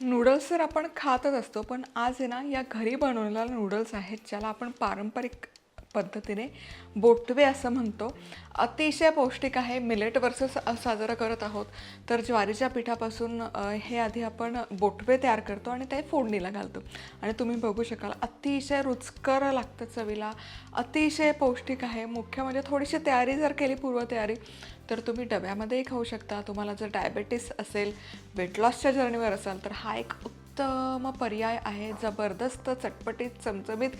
Noodles तर आपण खातच असतो पण आज आहे ना या घरी बनवलेल्या नूडल्स आहेत ज्याला आपण पारंपरिक पद्धतीने बोटवे असं म्हणतो. अतिशय पौष्टिक आहे मिलेट वर्सेस साजरा करत आहोत. तर ज्वारीच्या पिठापासून हे आधी आपण बोटवे तयार करतो आणि ते फोडणीला घालतो. आणि तुम्ही बघू शकाल अतिशय रुचकर लागतं चवीला. अतिशय पौष्टिक आहे. मुख्य म्हणजे थोडीशी तयारी जर केली पूर्वतयारी तर तुम्ही डब्यामध्येही खाऊ शकता. तुम्हाला जर डायबेटीस असेल वेट लॉसच्या जर्नीवर असाल तर हा एक मग पर्याय आहे जबरदस्त चटपटीत चमचमीत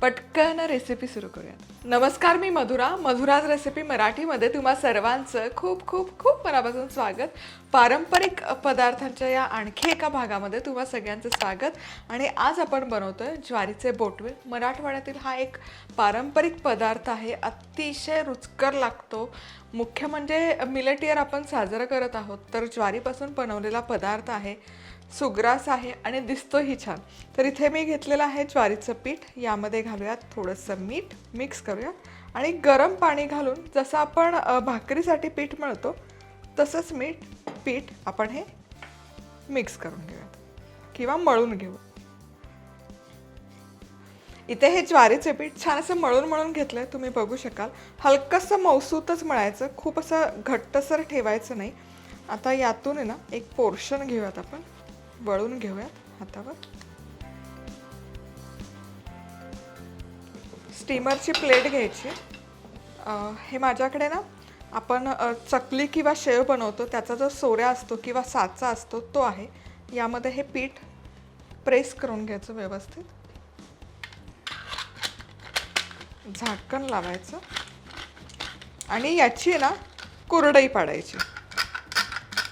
पटकन रेसिपी सुरू करूयात. नमस्कार मी मधुरा. मधुराज रेसिपी मराठीमध्ये तुम्हा सर्वांचं खूप खूप खूप मनापासून स्वागत. पारंपरिक पदार्थांच्या या आणखी एका भागामध्ये तुम्हा सगळ्यांचं स्वागत. आणि आज आपण बनवतोय ज्वारीचे बोटवे. मराठवाड्यातील हा एक पारंपरिक पदार्थ आहे. अतिशय रुचकर लागतो. मुख्य म्हणजे मिलेट इयर आपण साजरं करत आहोत. तर ज्वारीपासून बनवलेला पदार्थ आहे. सुग्रास आहे आणि दिसतोही छान. तर इथे मी घेतलेलं आहे ज्वारीचं पीठ. यामध्ये घालूयात थोडंसं मीठ. मिक्स करूयात. आणि गरम पाणी घालून जसं आपण भाकरीसाठी पीठ मळतो तसंच मीठ पीठ आपण हे मिक्स करून घेऊयात. किंवा मळून घेऊ. इथे हे ज्वारीचे पीठ छान असं मळून मळून घेतलं आहे तुम्ही बघू शकाल. हलकंसं मौसूतच मळायचं. खूप असं घट्टसर ठेवायचं नाही. आता यातून आहे ना एक पोर्शन घेऊयात आपण. वळून घेऊयात हातावर. स्टीमरची प्लेट घ्यायची. हे माझ्याकडे ना आपण चकली किंवा शेव बनवतो त्याचा जो सोऱ्या असतो किंवा साचा असतो तो आहे. यामध्ये हे पीठ प्रेस करून घ्यायचं व्यवस्थित. झाकण लावायचं. आणि याची आहे ना कुरडई पाडायची.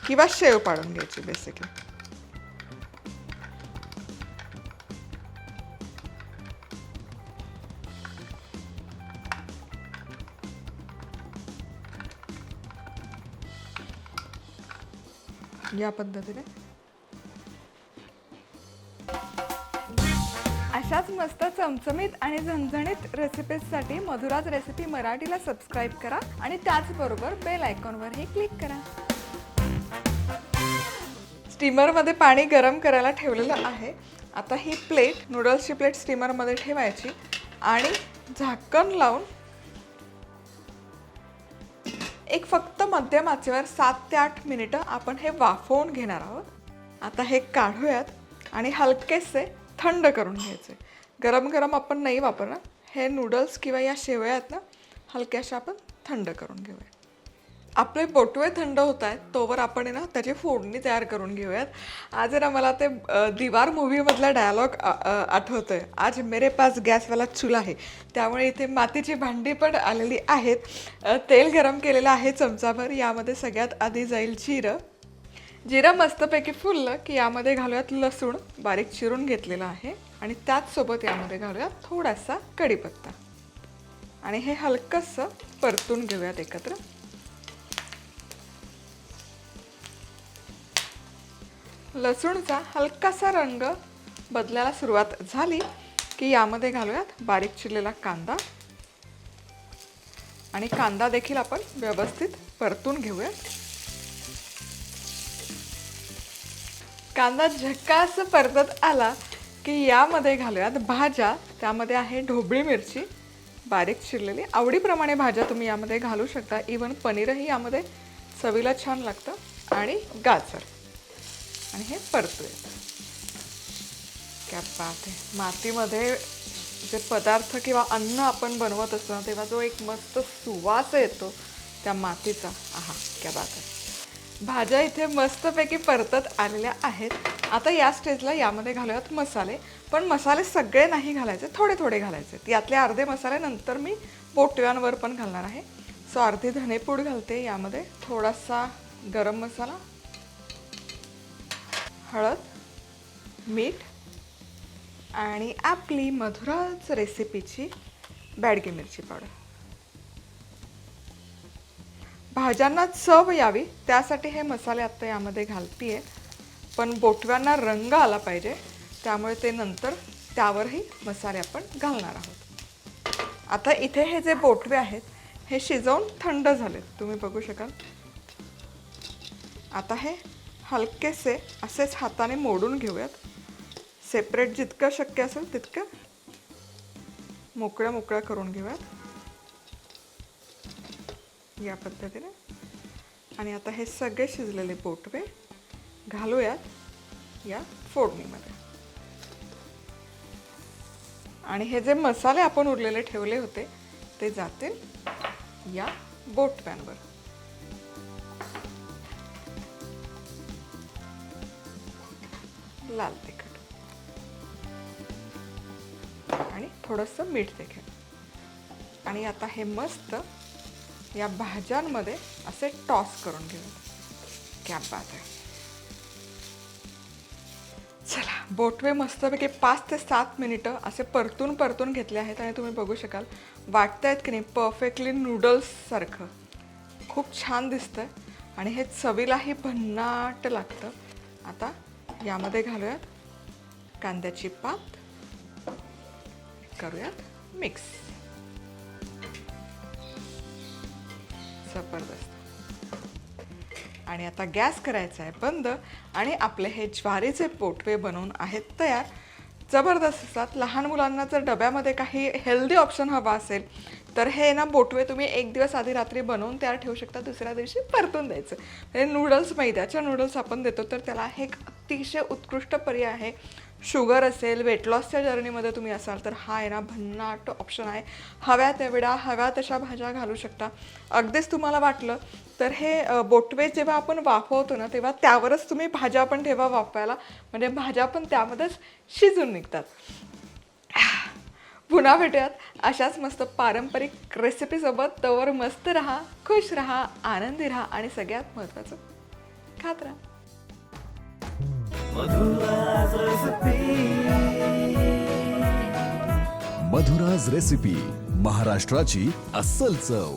किंवा शेव पाडून घ्यायची बेसिकली या पद्धतीने. अशाच मस्त चमचमीत आणि झणझणीत रेसिपीजसाठी मधुराज रेसिपी मराठीला सबस्क्राईब करा आणि त्याचबरोबर बेल आयकॉनवरही क्लिक करा. स्टीमरमध्ये पाणी गरम करायला ठेवलेलं आहे. आता ही प्लेट नूडल्सची प्लेट स्टीमरमध्ये ठेवायची आणि झाकण लावून एक फक्त मध्यम आचेवर सात ते आठ मिनिटं आपण हे वाफवून घेणार आहोत. आता हे काढूयात आणि हलकेसे थंड करून घ्यायचे. गरम गरम आपण नाही वापरणार. हे नूडल्स किंवा या शेवयात ना हलक्याशा आपण थंड करून घेऊया. आपले बोटवे थंड होत आहेत तोवर आपण आहे ना त्याची फोडणी तयार करून घेऊयात. आज आहे ना मला ते दिवार मूवीमधला डायलॉग आठवतोय. आज मेरे पास गॅसवाला चूल आहे. त्यामुळे इथे मातीची भांडी पण आलेली आहेत. तेल गरम केलेलं आहे चमचाभर. यामध्ये सगळ्यात आधी जाईल जिरं. जिरं मस्तपैकी फुललं की यामध्ये घालूयात लसूण. बारीक चिरून घेतलेला आहे. आणि त्याचसोबत यामध्ये घालूयात थोडासा कढीपत्ता. आणि हे हलकंसं परतून घेऊयात एकत्र. लसूणचा हलकासा रंग बदलायला सुरुवात झाली की यामध्ये घालूयात बारीक चिरलेला कांदा. आणि कांदा देखील आपण व्यवस्थित परतून घेऊयात. कांदा झकास परतत आला की यामध्ये घालूयात भाज्या. त्यामध्ये आहे ढोबळी मिरची बारीक चिरलेली आवडीप्रमाणे भाज्या तुम्ही यामध्ये घालू शकता. इवन पनीरही यामध्ये चवीला छान लागतं. आणि गाजर. आणि हे परतूयात कॅप बात आहे. मातीमध्ये जे पदार्थ किंवा अन्न आपण बनवत असतो ना, तेव्हा जो एक मस्त सुवास येतो त्या मातीचा. आहा क्या बात आहे. भाज्या इथे मस्तपैकी परतत आलेल्या आहेत. आता या स्टेजला यामध्ये घालूयात मसाले. पण मसाले सगळे नाही घालायचे थोडे थोडे घालायचे. यातले अर्धे मसाले नंतर मी पोटव्यांवर पण घालणार आहे. सो अर्धी धनेपूड घालते यामध्ये. थोडासा गरम मसाला हळद मीठ आणि आपली मधुराच रेसिपीची बॅडगी मिरची पावडर. भाज्यांना चव यावी त्यासाठी हे मसाले आत्ता यामध्ये घालती आहे पण बोटव्यांना रंग आला पाहिजे त्यामुळे ते नंतर त्यावरही मसाले आपण घालणार आहोत. आता इथे हे जे बोटवे आहेत हे शिजवून थंड झालेत. तुम्ही बघू शकाल. आता हे हलकेसे असेच हाताने मोडून घेऊयात. सेपरेट जितकं शक्य असेल तितकं मोकळ्या मोकळ्या करून घेऊयात. या पद्धतीने. आणि आता हे सगळे शिजलेले पोटवे घालूयात या फोडणीमध्ये. आणि हे जे मसाले आपण उरलेले ठेवले होते ते जातील या बोटव्यांवर. लाल तिखट आणि थोडंसं मीठ देखील आणि आता हे मस्त या भाज्यांमध्ये असे टॉस करून घेऊ क्या बात आहे. चला बोटवे मस्तपैकी पाच ते सात मिनिटं असे परतून परतून घेतले आहेत आणि तुम्ही बघू शकाल वाटतायत की नाही परफेक्टली नूडल्ससारखं खूप छान दिसतंय आणि हे चवीलाही भन्नाट लागतं. आता यामध्ये घालूयात कांद्याची पात करूयात मिक्स. जबरदस्त. आणि आता गॅस करायचा आहे बंद आणि आपले हे ज्वारीचे पोटवे बनवून आहेत तयार. जबरदस्त असतात. लहान मुलांना जर डब्यामध्ये काही हेल्दी ऑप्शन हवा असेल तर हे ना बोटवे तुम्ही एक दिवस आधी रात्री बनवून तयार ठेवू शकता दुसऱ्या दिवशी परतून द्यायचं. म्हणजे नूडल्स मैद्याच्या नूडल्स आपण देतो तर त्याला हे एक अतिशय उत्कृष्ट पर्याय आहे. शुगर असेल वेट लॉसच्या जर्नीमध्ये तुम्ही असाल तर हा आहे ना भन्नाट ऑप्शन आहे. हव्या तेवढ्या हव्या तशा भाज्या घालू शकता. अगदीच तुम्हाला वाटलं तर हे बोटवे जेव्हा आपण वाफवतो ना तेव्हा त्यावरच तुम्ही भाज्या पण ठेवा वाफवायला. म्हणजे भाज्या पण त्यामध्येच शिजून निघतात. पुन्हा भेटूयात. अशाच मस्त पारंपरिक रेसिपीसोबत तवर मस्त राहा खुश राहा आनंदी राहा आणि सगळ्यात महत्त्वाचं खात राहा. मधुराज रेसिपी महाराष्ट्राची अस्सल चव.